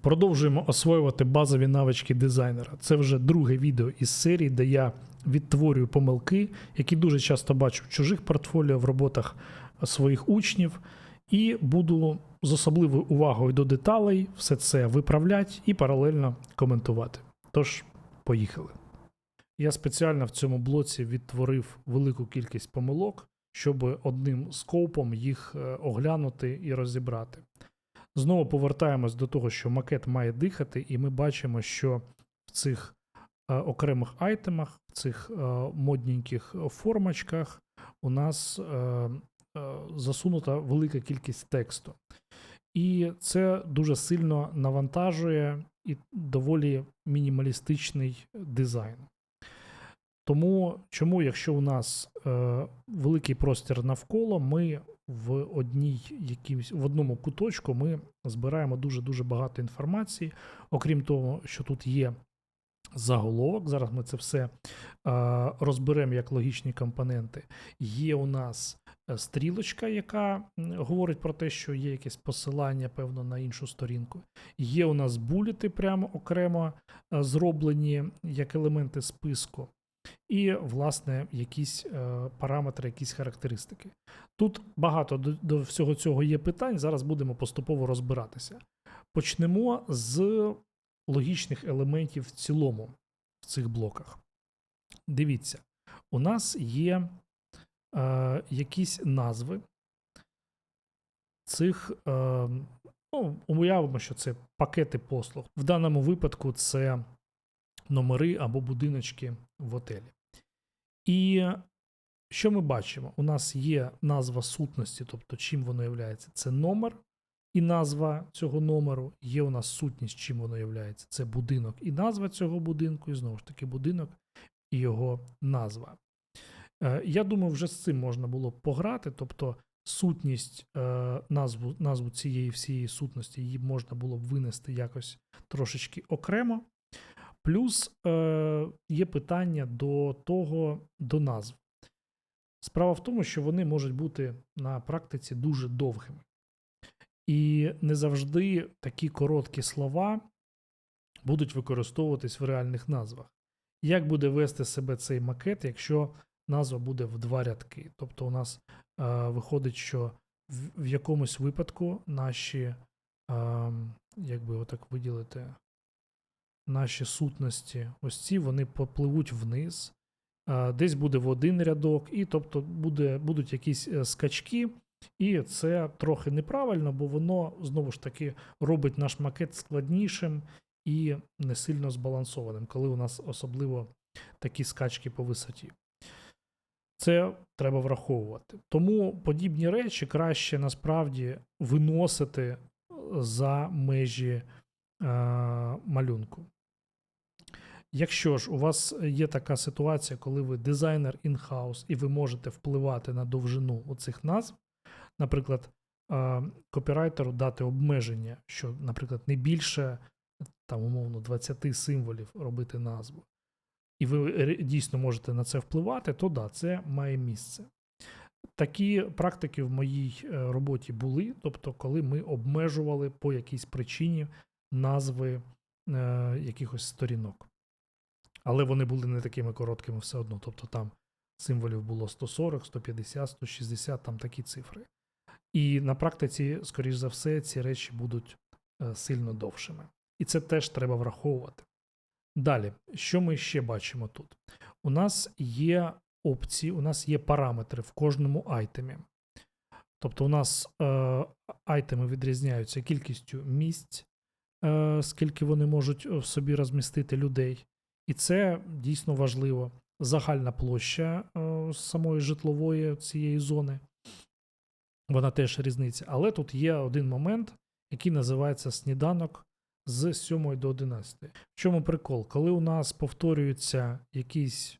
Продовжуємо освоювати базові навички дизайнера. Це вже друге відео із серії, де я відтворюю помилки, які дуже часто бачу в чужих портфоліо в роботах своїх учнів, і буду з особливою увагою до деталей все це виправляти і паралельно коментувати. Тож, поїхали. Я спеціально в цьому блоці відтворив велику кількість помилок, щоб одним скопом їх е, оглянути і розібрати. Знову повертаємось до того, що макет має дихати, і ми бачимо, що в цих е, окремих айтемах, в цих е, модненьких формочках у нас е, засунута велика кількість тексту. І це дуже сильно навантажує і доволі мінімалістичний дизайн. Тому, чому, якщо у нас е, великий простір навколо, ми в одній якимсь, в одному куточку ми збираємо дуже-дуже багато інформації. Окрім того, що тут є заголовок, зараз ми це все е, розберемо як логічні компоненти. Є у нас е, стрілочка, яка говорить про те, що є якесь посилання, певно, на іншу сторінку. Є у нас буліти прямо окремо е, зроблені як елементи списку. І, власне, якісь е, параметри, якісь характеристики. Тут багато до, до всього цього є питань. Зараз будемо поступово розбиратися. Почнемо з логічних елементів в цілому в цих блоках. Дивіться, у нас є е, якісь назви цих, е, ну, уявимо, що це пакети послуг. В даному випадку це номери або будиночки в отелі. І що ми бачимо? У нас є назва сутності, тобто чим воно є. Це номер і назва цього номеру. Є у нас сутність, чим воно є. Це будинок і назва цього будинку, і знову ж таки будинок і його назва. Е, Я думаю, вже з цим можна було б пограти, тобто сутність е, назву, назву цієї всієї сутності її можна було б винести якось трошечки окремо. Плюс е, є питання до того, до назв. Справа в тому, що вони можуть бути на практиці дуже довгими. І не завжди такі короткі слова будуть використовуватись в реальних назвах. Як буде вести себе цей макет, якщо назва буде в два рядки? Тобто, у нас е, виходить, що в, в якомусь випадку наші, е, як би отак виділити, наші сутності, ось ці вони попливуть вниз, десь буде в один рядок, і тобто буде, будуть якісь е, скачки, і це трохи неправильно, бо воно знову ж таки робить наш макет складнішим і не сильно збалансованим, коли у нас особливо такі скачки по висоті. Це треба враховувати. Тому подібні речі краще насправді виносити за межі е, малюнку. Якщо ж у вас є така ситуація, коли ви дизайнер in-house і ви можете впливати на довжину оцих назв, наприклад, е, копірайтеру дати обмеження, що, наприклад, не більше там, умовно, 20 символів робити назву, і ви дійсно можете на це впливати, то да, це має місце. Такі практики в моїй е, роботі були, тобто, коли ми обмежували по якійсь причині назви е, якихось сторінок. Але вони були не такими короткими все одно. Тобто там символів було 140, 150, 160, там такі цифри. І на практиці, скоріш за все, ці речі будуть е, сильно довшими. І це теж треба враховувати. Далі, що ми ще бачимо тут? У нас є опції, у нас є параметри в кожному айтемі. Тобто, у нас е, айтеми відрізняються кількістю місць, скільки вони можуть в собі розмістити людей. І це дійсно важливо. Загальна площа е, самої житлової цієї зони, вона теж різниця. Але тут є один момент, який називається сніданок з 7 до 11. В чому прикол? Коли у нас повторюється якийсь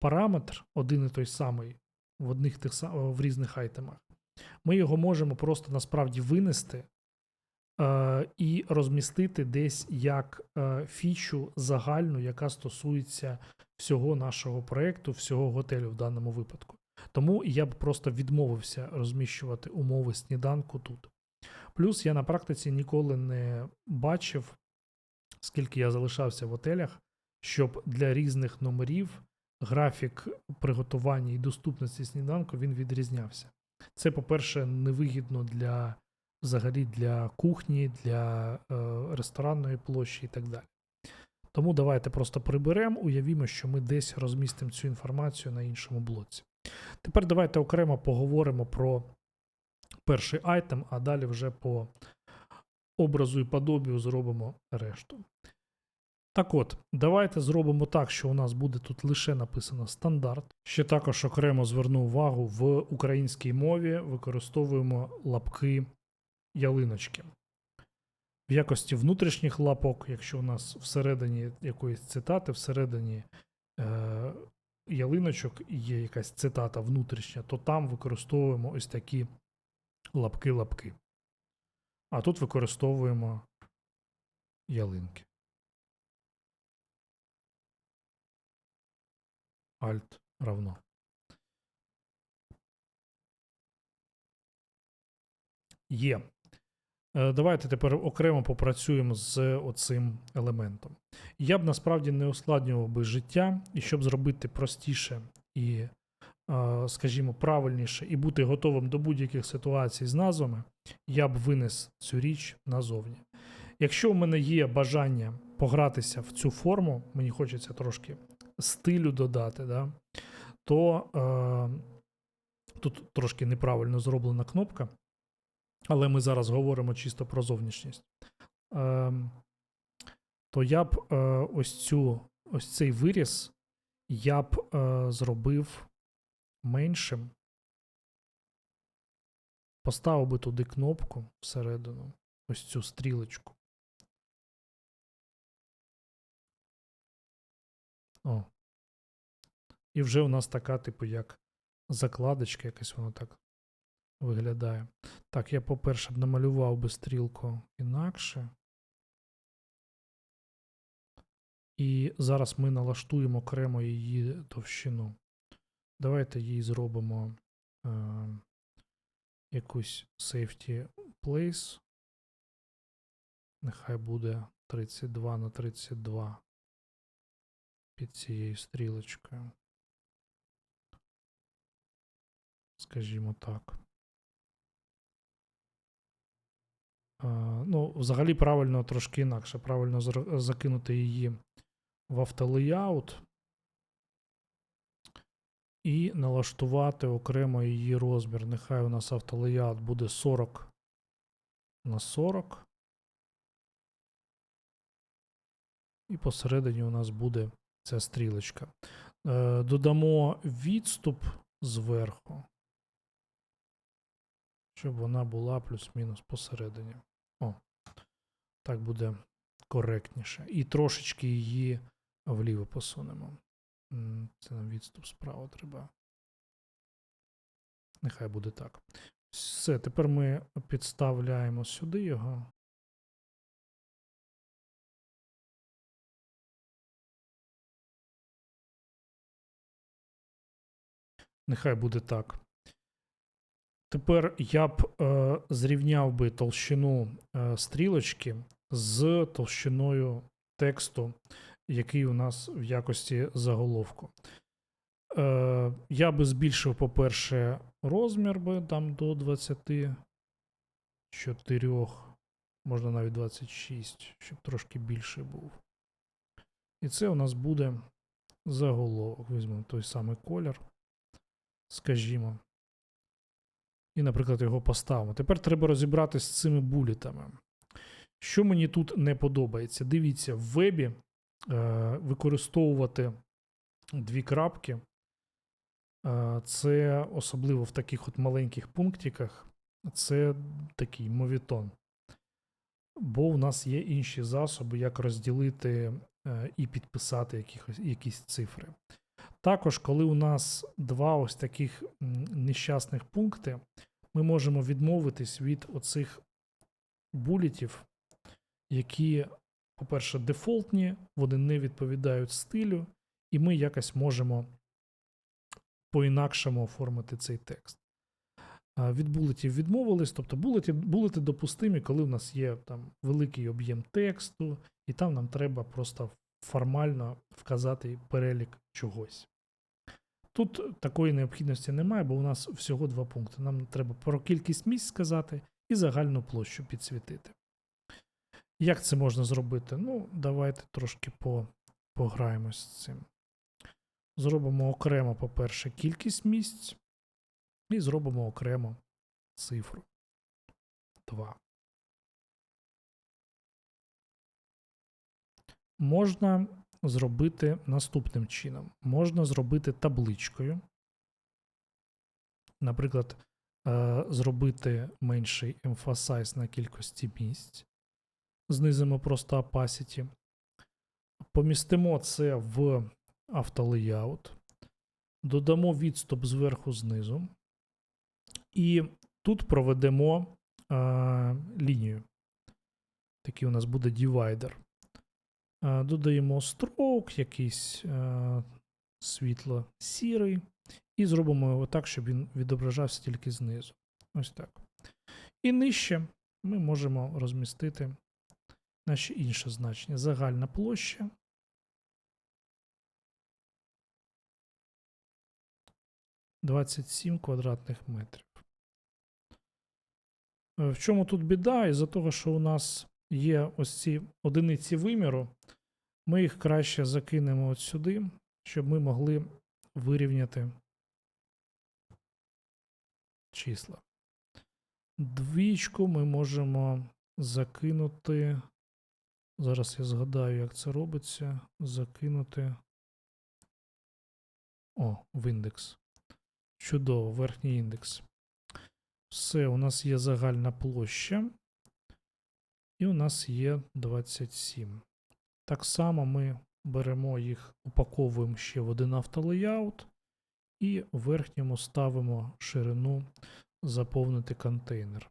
параметр, один і той самий в одних тих в різних айтемах, ми його можемо просто насправді винести е, і розмістити десь як е, фічу загальну, яка стосується всього нашого проєкту, всього готелю в даному випадку. Тому я б просто відмовився розміщувати умови сніданку тут. Плюс я на практиці ніколи не бачив, скільки я залишався в готелях, щоб для різних номерів графік приготування і доступності сніданку він відрізнявся. Це, по-перше, невигідно для взагалі для кухні, для е, ресторанної площі і так далі. Тому давайте просто приберемо, уявімо, що ми десь розмістимо цю інформацію на іншому блоці. Тепер давайте окремо поговоримо про перший айтем, а далі вже по образу і подобію зробимо решту. Так от, давайте зробимо так, що у нас буде тут лише написано стандарт. Ще також окремо зверну увагу в українській мові використовуємо лапки ялиночки. В якості внутрішніх лапок, якщо у нас всередині якоїсь цитати, всередині е, ялиночок є якась цитата внутрішня, то там використовуємо ось такі лапки-лапки. А тут використовуємо ялинки. Alt равно. Є. Е, Давайте тепер окремо попрацюємо з оцим елементом. Я б насправді не ускладнював би життя, і щоб зробити простіше і, е, скажімо, правильніше, і бути готовим до будь-яких ситуацій з назвами, я б винес цю річ назовні. Якщо у мене є бажання погратися в цю форму, мені хочеться трошки стилю додати, да, то е, тут трошки неправильно зроблена кнопка, але ми зараз говоримо чисто про зовнішність. Е, то я б е, ось цю ось цей виріс я б е, зробив меншим. Поставив би туди кнопку всередину, ось цю стрілочку. О. І вже у нас така, типу, як закладочка, якась воно так виглядає. Так, я, по-перше, б намалював би стрілку інакше. І зараз ми налаштуємо окремо її товщину. Давайте їй зробимо е, якусь safety place. Нехай буде 32 на 32 під цією стрілочкою. Скажімо так. Ну, взагалі правильно трошки інакше. Правильно закинути її в автолеяут і налаштувати окремо її розмір. Нехай у нас автолеяут буде 40 на 40. І посередині у нас буде ця стрілочка. Е, додамо відступ зверху, щоб вона була плюс-мінус посередині. Так буде коректніше. І трошечки її вліво посунемо. Це нам відступ справа треба. Нехай буде так. Все, тепер ми підставляємо сюди його. Нехай буде так. Тепер я б е, зрівняв би толщину е, стрілочки з толщиною тексту, який у нас в якості заголовку. Е, я би збільшив, по-перше, розмір би там до 24, можна навіть 26, щоб трошки більший був. І це у нас буде заголовок. Візьмемо той самий колір скажімо. І, наприклад, його поставимо. Тепер треба розібратися з цими булітами. Що мені тут не подобається? Дивіться, в вебі е, використовувати дві крапки. Е, це особливо в таких от маленьких пунктиках. Це такий мовітон. Бо в нас є інші засоби, як розділити е, і підписати якихось, якісь цифри. Також, коли у нас два ось таких нещасних пункти, ми можемо відмовитись від оцих булітів, які, по-перше, дефолтні, вони не відповідають стилю, і ми якось можемо по-інакшому оформити цей текст. Від булетів відмовились, тобто булети, булети допустимі, коли в нас є там великий об'єм тексту, і там нам треба просто формально вказати перелік чогось. Тут такої необхідності немає, бо у нас всього два пункти. Нам треба про кількість місць сказати і загальну площу підсвітити. Як це можна зробити? Ну, давайте трошки по, пограємось з цим. Зробимо окремо, по-перше, кількість місць. І зробимо окремо цифру 2. Можна зробити наступним чином. Можна зробити табличкою. Наприклад, е, зробити менший emphasize на кількості місць. Знизимо просто opacity. Помістимо це в автолеяут. Додамо відступ зверху знизу. І тут проведемо е, лінію. Такий у нас буде дивайдер. Е, додаємо stroke, якийсь е, світло сірий. І зробимо його так, щоб він відображався тільки знизу. Ось так. І нижче ми можемо розмістити наші інші значення. Загальна площа. Двадцять сім квадратних метрів. Е, В чому тут біда? Із-за того, що у нас є ось ці одиниці виміру, ми їх краще закинемо от сюди, щоб ми могли вирівняти числа. Двічку ми можемо закинути. Зараз я згадаю, як це робиться. Закинути. О, в індекс. Чудово, верхній індекс. Все, у нас є загальна площа. І у нас є 27. Так само ми беремо їх, упаковуємо ще в один автолеяут. І в верхньому ставимо ширину заповнити контейнер.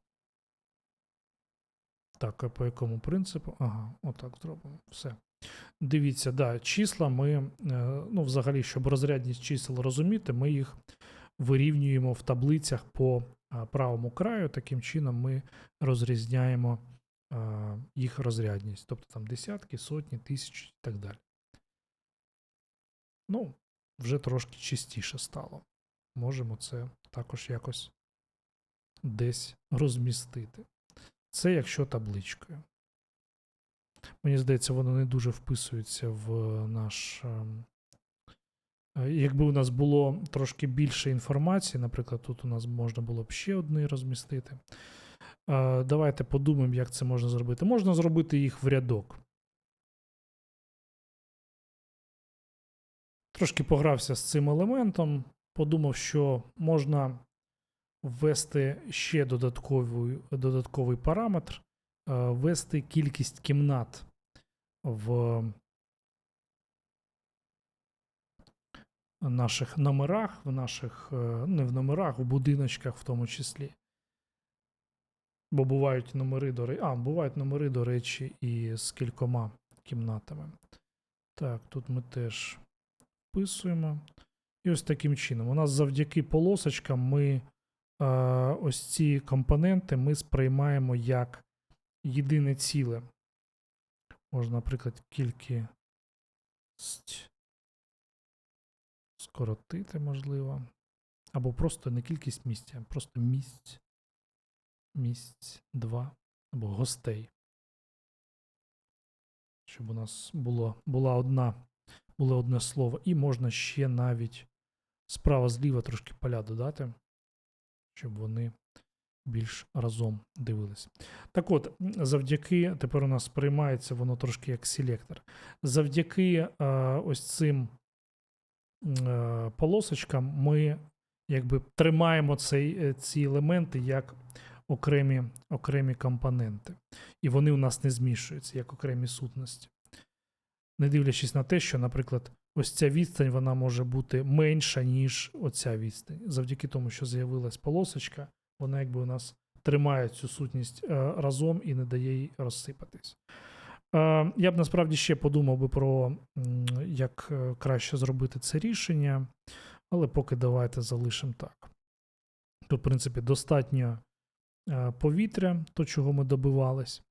Так, а по якому принципу? Ага, отак зробимо. Все. Дивіться, да, числа ми, е, ну, взагалі, щоб розрядність чисел розуміти, ми їх вирівнюємо в таблицях по правому краю. Таким чином ми розрізняємо їх розрядність. Тобто там десятки, сотні, тисячі і так далі. Ну, вже трошки чистіше стало. Можемо це також якось десь розмістити. Це якщо табличкою. Мені здається, воно не дуже вписується в наш. ем, е, Якби у нас було трошки більше інформації, наприклад, тут у нас можна було б ще одне розмістити. Давайте подумаємо, як це можна зробити. Можна зробити їх в рядок. Трошки погрався з цим елементом, подумав, що можна ввести ще додатковий, додатковий параметр, ввести кількість кімнат в наших номерах, в наших, е, не в номерах, в будиночках в тому числі. Бо бувають номери до речі. А, бувають номери, до речі, і з кількома кімнатами. Так, тут ми теж вписуємо. І ось таким чином. У нас завдяки полосочкам ми е, ось ці компоненти ми сприймаємо як єдине ціле. Можна, наприклад, кількість скоротити, можливо. Або просто не кількість місць, а просто місць. Місць 2 або гостей. Щоб у нас було, була одна, було одне слово. І можна ще навіть справа зліва трошки поля додати, щоб вони більш разом дивились. Так от, завдяки, тепер у нас сприймається воно трошки як селектор. Завдяки е, ось цим е, полосочкам ми якби тримаємо цей, е, ці елементи як окремі, окремі компоненти. І вони у нас не змішуються як окремі сутності. Не дивлячись на те, що, наприклад, ось ця відстань вона може бути менша, ніж оця відстань. Завдяки тому, що з'явилась полосочка, вона якби у нас тримає цю сутність е, разом і не дає їй розсипатись. Е, я б насправді ще подумав би про як е, краще зробити це рішення, але поки давайте залишимо так. Тут, в принципі, достатньо повітря, то чого ми добивались.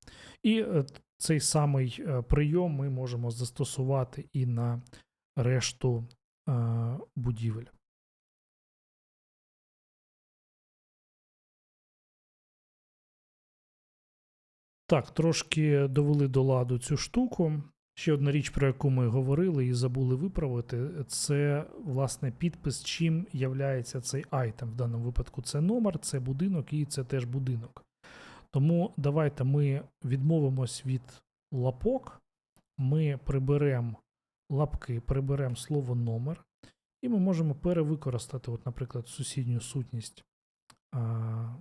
І е, цей самий е, прийом ми можемо застосувати і на решту е, будівель. Так, трошки довели до ладу цю штуку. Ще одна річ, про яку ми говорили і забули виправити, це власне підпис, чим являється цей айтем. В даному випадку це номер, це будинок і це теж будинок. Тому давайте ми відмовимось від лапок, ми приберемо лапки, приберемо слово номер, і ми можемо перевикористати, от, наприклад, сусідню сутність.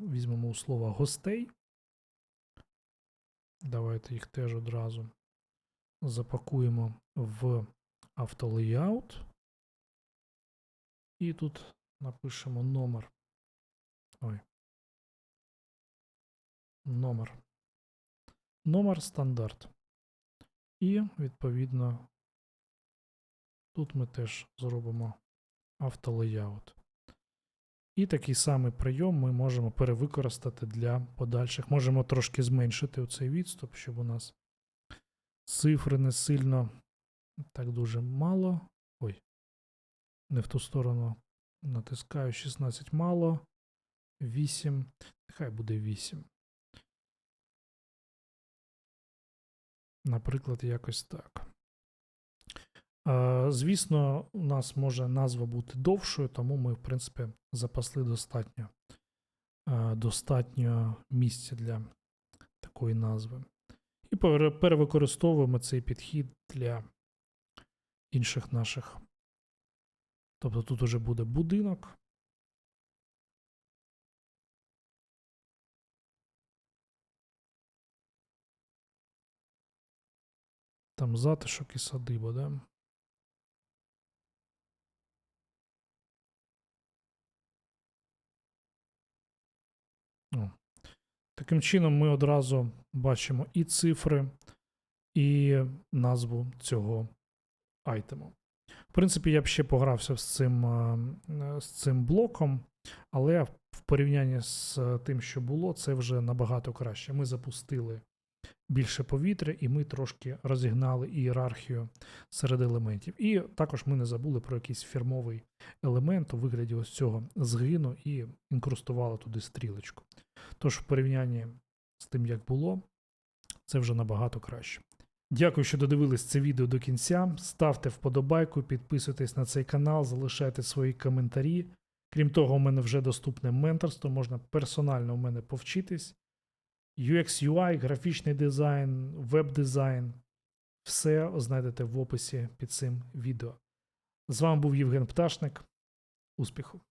Візьмемо у слова гостей. Давайте їх теж одразу запакуємо в автолеяут. І тут напишемо номер. Ой. Номер. Номер стандарт. І, відповідно, тут ми теж зробимо автолеяут. І такий самий прийом ми можемо перевикористати для подальших. Можемо трошки зменшити цей відступ, щоб у нас цифри не сильно так дуже мало. Ой, не в ту сторону натискаю 16 мало. 8. Нехай буде 8. Наприклад, якось так. Звісно, у нас може назва бути довшою, тому ми, в принципі, запасли достатньо, достатньо місця для такої назви. І пере- перевикористовуємо цей підхід для інших наших. Тобто тут уже буде будинок. Там затишок і садиба, да? О. Таким чином, ми одразу бачимо і цифри, і назву цього айтему. В принципі, я б ще погрався з цим, е, е, з цим блоком, але в порівнянні з тим, що було, це вже набагато краще. Ми запустили більше повітря, і ми трошки розігнали ієрархію серед елементів. І також ми не забули про якийсь фірмовий елемент у вигляді ось цього згину і інкрустували туди стрілочку. Тож, в порівнянні з тим, як було, це вже набагато краще. Дякую, що додивились це відео до кінця. Ставте вподобайку, підписуйтесь на цей канал, залишайте свої коментарі. Крім того, у мене вже доступне менторство, можна персонально у мене повчитись. UX, UI, графічний дизайн, веб-дизайн. Все знайдете в описі під цим відео. З вами був Євген Пташник. Успіху!